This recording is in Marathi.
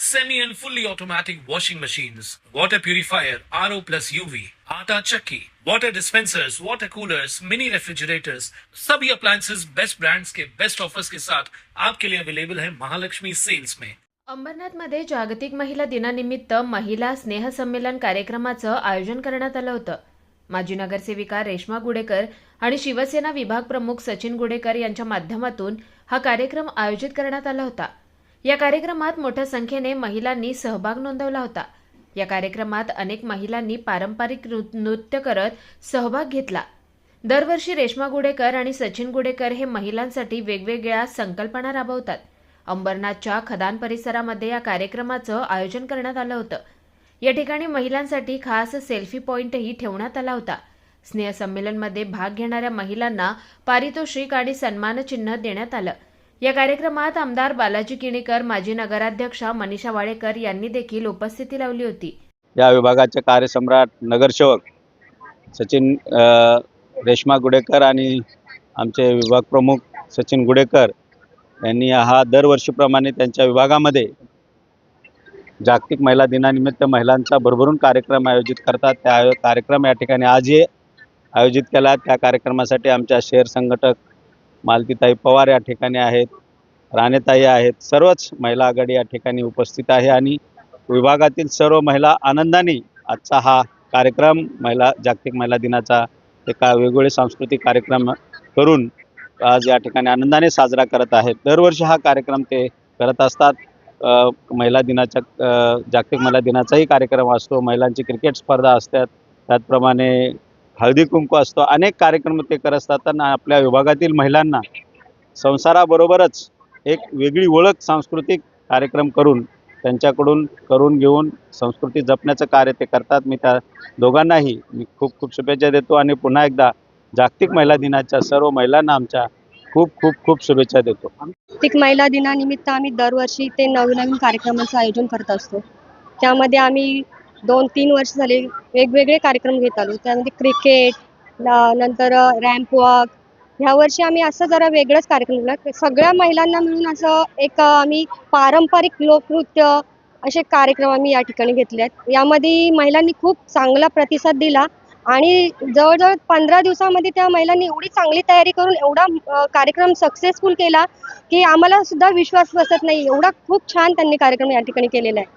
semi and fully automatic washing machines, water purifier, RO plus UV, आटा चक्की, water dispensers, water coolers, mini refrigerators, सभी appliances बेस्ट ब्रांड्स के बेस्ट ऑफर्स के साथ आपके लिए अवेलेबल है महालक्ष्मी सेल्स में। अंबरनाथमध्ये जागतिक महिला दिनानिमित्त महिला स्नेह संमेलन कार्यक्रमाचं आयोजन करण्यात आलं होतं. माजी नगरसेविका रेश्मा गुडेकर आणि शिवसेना विभाग प्रमुख सचिन गुडेकर यांच्या माध्यमातून हा कार्यक्रम आयोजित करण्यात आला होता. या कार्यक्रमात मोठ्या संख्येने महिलांनी सहभाग नोंदवला होता. या कार्यक्रमात अनेक महिलांनी पारंपरिक नृ- नृत्य करत सहभाग घेतला. दरवर्षी रेश्मा गुडेकर आणि सचिन गुडेकर हे महिलांसाठी वेगवेगळ्या संकल्पना राबवतात. अंबरनाथच्या खदान परिसरामध्ये या कार्यक्रमाचं आयोजन करण्यात आलं होतं. या ठिकाणी महिलांसाठी खास सेल्फी पॉईंटही ठेवण्यात आला होता. स्नेहसंमेलनमध्ये भाग घेणाऱ्या महिलांना पारितोषिक आणि सन्मानचिन्ह देण्यात आलं. या कार्यक्रमात आमदार बालाजी किणीकर माजी नगराध्यक्षा मनीषा वाडेकर यांनी देखील उपस्थिती लावली होती. या विभागाचे कार्यसम्राट नगरसेवक सचिन रेश्मा गुडेकर आणि आमचे विभाग प्रमुख सचिन गुडेकर यांनी हा दरवर्षीप्रमाणे त्यांच्या विभागामध्ये जागतिक महिला दिनानिमित्त महिलांचा भरभरून कार्यक्रम आयोजित करतात. त्या कार्यक्रम या ठिकाणी आजही आयोजित केला. त्या कार्यक्रमासाठी आमच्या शेअर संघटक मालतीताई पवार या ठिकाणी आहेत राणेताई आहेत सर्वच महिला आघाडी या ठिकाणी उपस्थित आहे आणि विभागातील सर्व महिला आनंदाने आजचा हा कार्यक्रम महिला जागतिक महिला दिनाचा एका वेगवेगळे सांस्कृतिक कार्यक्रम करून आज या ठिकाणी आनंदाने साजरा करत आहेत. दरवर्षी हा कार्यक्रम ते करत असतात. महिला दिनाच्या जागतिक महिला दिनाचाही कार्यक्रम असतो. महिलांची क्रिकेट स्पर्धा असतात. त्याचप्रमाणे हळदी कुंकू असतो. अनेक कार्यक्रम ते करत असतात. आपल्या विभागातील महिलांना संसाराबरोबरच एक वेगळी ओळख सांस्कृतिक कार्यक्रम करून त्यांच्याकडून करून घेऊन संस्कृती जपण्याचं कार्य ते करतात. मी त्या दोघांनाही मी खूप खूप शुभेच्छा देतो. आणि पुन्हा एकदा जागतिक महिला दिनाच्या सर्व महिलांना आमच्या खूप खूप खूप शुभेच्छा देतो. जागतिक महिला दिनानिमित्त आम्ही दरवर्षी ते नवीन नवीन कार्यक्रमांचं आयोजन करत असतो. त्यामध्ये आम्ही दोन तीन वर्ष झाले वेगवेगळे कार्यक्रम घेत आलो. त्यामध्ये क्रिकेट नंतर रॅम्प वॉक ह्या वर्षी आम्ही असं जरा वेगळंच कार्यक्रम केला. सगळ्या महिलांना मिळून असं एक आम्ही पारंपरिक लोकनृत्य असे कार्यक्रम आम्ही या ठिकाणी घेतले आहेत. यामध्ये महिलांनी खूप चांगला प्रतिसाद दिला आणि जवळजवळ पंधरा दिवसामध्ये त्या महिलांनी एवढी चांगली तयारी करून एवढा कार्यक्रम सक्सेसफुल केला की आम्हाला सुद्धा विश्वास बसत नाही. एवढा खूप छान त्यांनी कार्यक्रम या ठिकाणी केलेला आहे.